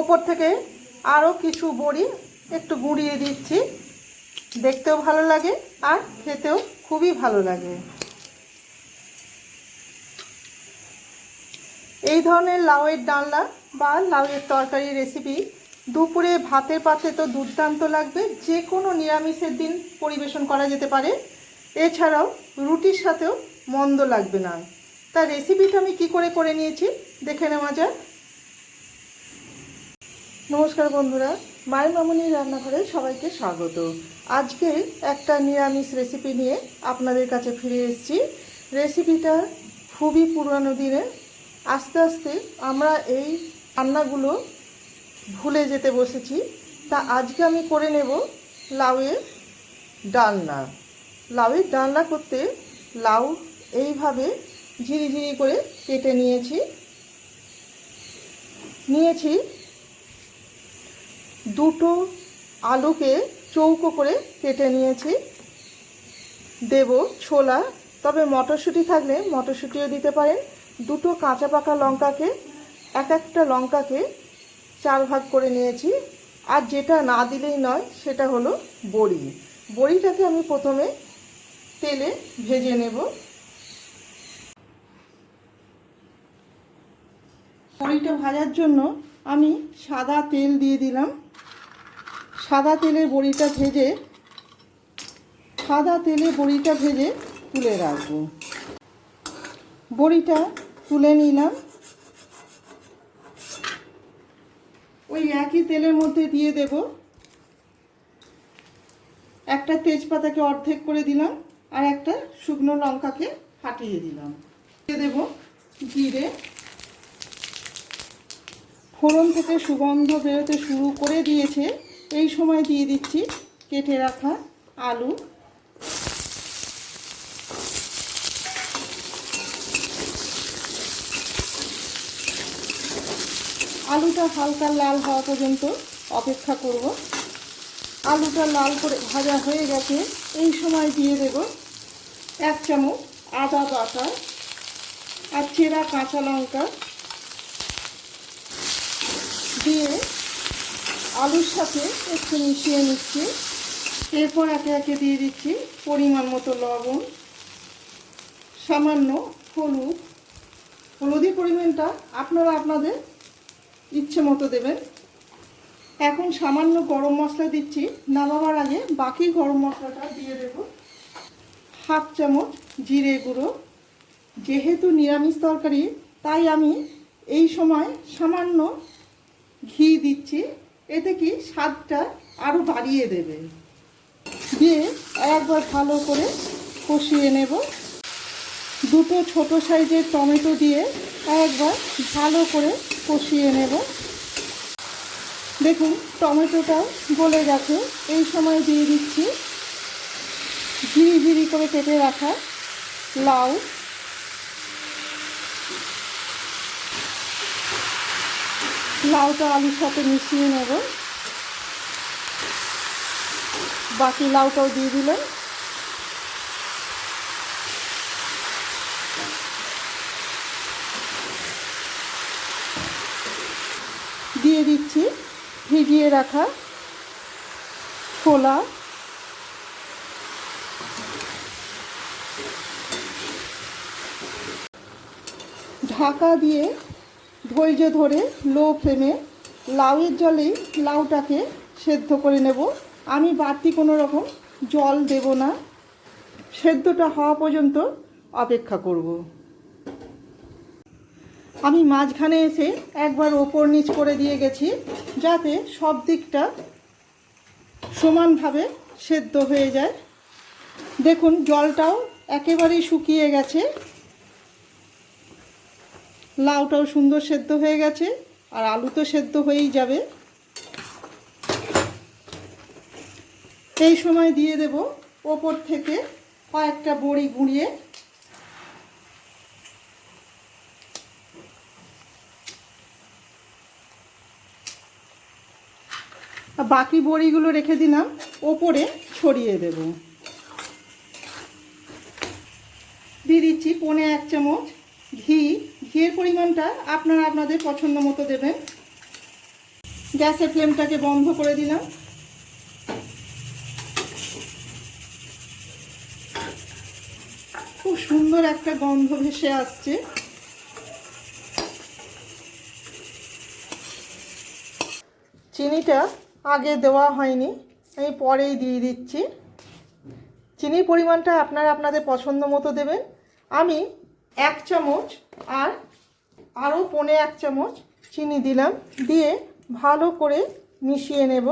ওপর থেকে আরও কিছু বড়ি একটু গুঁড়িয়ে দিচ্ছি। দেখতেও ভালো লাগে আর খেতেও খুবই ভালো লাগে। এই ধরনের লাউয়ের ডালনা বা লাউয়ের তরকারি রেসিপি দুপুরে ভাতের পাতে তো দুর্দান্ত লাগবে। যে কোনো নিরামিষের দিন পরিবেশন করা যেতে পারে। এছাড়াও রুটির সাথেও মন্দ লাগবে না। তার রেসিপিটা আমি কি করে করে নিয়েছি? দেখে নেওয়া যাক। নমস্কার বন্ধুরা, মায়ের মামনির রান্নাঘরে সবাইকে স্বাগত। আজকে একটা নিরামিষ রেসিপি নিয়ে আপনাদের কাছে ফিরে এসেছি। রেসিপিটা খুবই পুরানো দিনের আস্তে আস্তে আমরা এই রান্নাগুলো ভুলে যেতে বসেছি। তা আজকে আমি করে নেব লাউয়ের ডালনা। লাউয়ের ডালনা করতে লাউ এইভাবে ঝিরি ঝিরি করে কেটে নিয়েছি। নিয়েছি দুটো আলুকে চৌকো করে কেটে নিয়েছি। দেব ছোলা, তবে মটরশুঁটি থাকলে মটরশুঁটিও দিতে পারেন। দুটো কাঁচা পাকা লঙ্কাকে, এক একটা লঙ্কাকে চার ভাগ করে নিয়েছি। আর যেটা না দিলেই নয়, সেটা হলো বড়ি। বড়িটাকে আমি প্রথমে তেলে ভেজে নেব। বড়িটা ভাজার জন্য আমি সাদা তেল দিয়ে দিলাম। সাদা তেলে বড়িটা ভেজে, সাদা তেলে বড়িটা ভেজে তুলে রাখব। বড়িটা তুলে নিলাম। ওই একই তেলের মধ্যে দিয়ে দেব। একটা তেজপাতাকে অর্ধেক করে দিলাম আর একটা শুকনো লঙ্কাকে ফাটিয়ে দিলাম। দিয়ে দেব জিরে। ফোড়ন থেকে সুগন্ধ বেরোতে শুরু করে দিয়েছে। এই সময় দিয়ে দিচ্ছি, কেটে রাখা আলু। আলুটা হালকা লাল হওয়া পর্যন্ত অপেক্ষা করব। আলুটা লাল করে ভাজা হয়ে গেছে, এই সময় দিয়ে দেব এক চামচ আদা বাটা আর চেরা কাঁচা লঙ্কা, দিয়ে আলুর সাথে একটু মিশিয়ে নিচ্ছি। এরপর একে একে দিয়ে দিচ্ছি পরিমাণ মতো লবণ, সামান্য হলুদ। হলুদের পরিমাণটা আপনারা আপনাদের ইচ্ছে মতো দেবেন। এখন সামান্য গরম মশলা দিচ্ছি। নামাবার আগে বাকি গরম মশলাটা দিয়ে দেব। হাফ চামচ জিরে গুঁড়ো। যেহেতু নিরামিষ তরকারি, তাই আমি এই সময় সামান্য ঘি দিচ্ছি। এতে কি স্বাদটা আরও বাড়িয়ে দেবে? দিয়ে একবার ভালো করে কষিয়ে নেব। দুটো ছোট সাইজের টমেটো দিয়ে একবার ভালো করে কষিয়ে নেব। দেখুন টমেটোটা গলে গেছে। এই সময় দিয়ে দিচ্ছি। ঝিরি ঝিরি করে কেটে রাখা লাউ। লাউটা আলুর সাথে মিশিয়ে নেব। বাকি লাউটাও দিয়ে দিলেন দিয়ে দিচ্ছি ভিজিয়ে রাখা ছোলা। ঢাকা দিয়ে ধৈর্য ধরে লো ফ্লেমে লাউয়ের জলেই লাউটাকে সেদ্ধ করে নেব। আমি বাড়তি কোনো রকম জল দেব না। সেদ্ধটা হওয়া পর্যন্ত অপেক্ষা করব। আমি মাঝখানে এসে একবার ওপর নিচ করে দিয়ে গেছি, যাতে সব দিকটা সমানভাবে সেদ্ধ হয়ে যায়। দেখুন, জলটাও একেবারেই শুকিয়ে গেছে। লাউটাও সুন্দর সেদ্ধ হয়ে গেছে, আর আলু তো সেদ্ধ হয়েই যাবে। এই সময় দিয়ে দেব ওপর থেকে কয়েকটা বড়ি গুঁড়িয়ে। বাকি বড়িগুলো রেখে দিলাম, ওপরে ছড়িয়ে দেব। দিয়ে দিচ্ছি পনে এক চামচ ঘি ঘিয়ের পরিমাণটা আপনারা আপনাদের পছন্দ মতো দেবেন। গ্যাসের ফ্লেমটাকে বন্ধ করে দিলাম। খুব সুন্দর একটা গন্ধ ভেসে আসছে। চিনিটা আগে দেওয়া হয়নি, আমি পরেই দিয়ে দিচ্ছি। চিনির পরিমাণটা আপনারা আপনাদের পছন্দ মতো দেবেন। আমি এক চামচ আর আরও পনে এক চামচ চিনি দিলাম দিয়ে ভালো করে মিশিয়ে নেব।